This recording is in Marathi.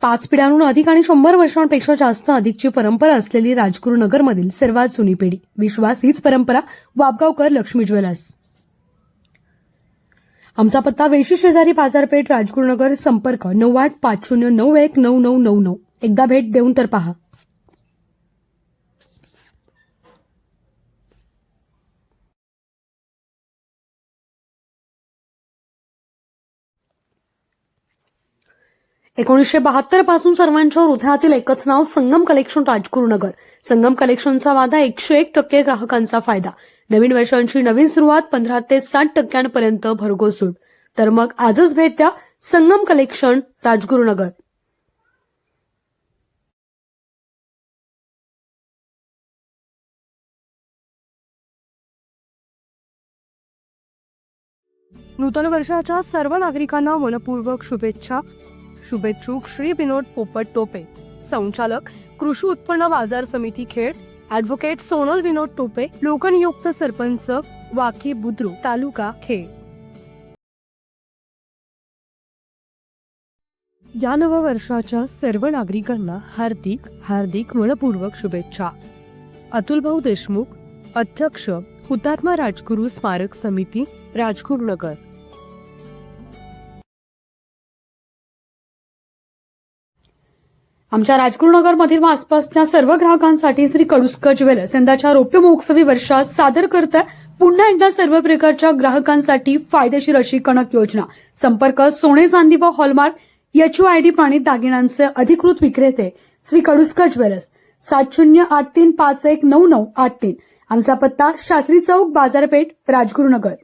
पाच पिढ्यांहून अधिक आणि शंभर वर्षांपेक्षा जास्त अधिकची परंपरा असलेली राजगुरुनगरमधील सर्वात जुनी पिढी. विश्वास हीच परंपरा वाबगावकर लक्ष्मी ज्वेलर्स. आमचा पत्ता वेशी शेजारी बाजारपेठ राजगुरुनगर संपर्क नऊ आठ पाच शून्य नऊ एक नऊ नऊ नऊ नऊ. एकदा भेट देऊन तर पहा. एकोणीसशे बहात्तरपासून सर्वांच्या हृदयातील एकच नाव संगम कलेक्शन राजगुरुनगर. संगम कलेक्शनचा वादा एकशे एक टक्के ग्राहकांचा फायदा. नवीन वर्षांची नवीन सुरुवात पंधरा ते साठ टक्क्यांपर्यंत भरघोस सूट तर मग आजच भेट द्या संगम कलेक्शन राजगुरुनगर. नूतन वर्षाच्या सर्व नागरिकांना मनपूर्वक शुभेच्छा. शुभेच्छुक श्री विनोद पोपट टोपे. संचालक कृषी उत्पन्न बाजार समिती खेड. ऍडव्होकेट सोनल विनोद टोपे लोकनियुक्त सरपंच वाकी बुद्रू तालुका खेड. या नववर्षाच्या सर्व नागरिकांना हार्दिक हार्दिक मनपूर्वक शुभेच्छा. अतुलभाऊ देशमुख अध्यक्ष हुतात्मा राजगुरू स्मारक समिती राजगुरुनगर. आमच्या राजगुरुनगरमधील व आसपासच्या सर्व ग्राहकांसाठी श्री कडुस्कर ज्वेलर्स यंदाच्या रौप्य महोत्सवी वर्षात सादर करत पुन्हा एकदा सर्व प्रकारच्या ग्राहकांसाठी फायदेशीर अशी कणक योजना. संपर्क सोने चांदी व हॉलमार्क एचयूआयडी पाणी दागिन्यांचे अधिकृत विक्रेते श्री कडुस्कर ज्वेलर्स. सात शून्य आठ तीन पाच एक नऊ नऊ आठ तीन. आमचा पत्ता शास्त्री चौक बाजारपेठ राजगुरुनगर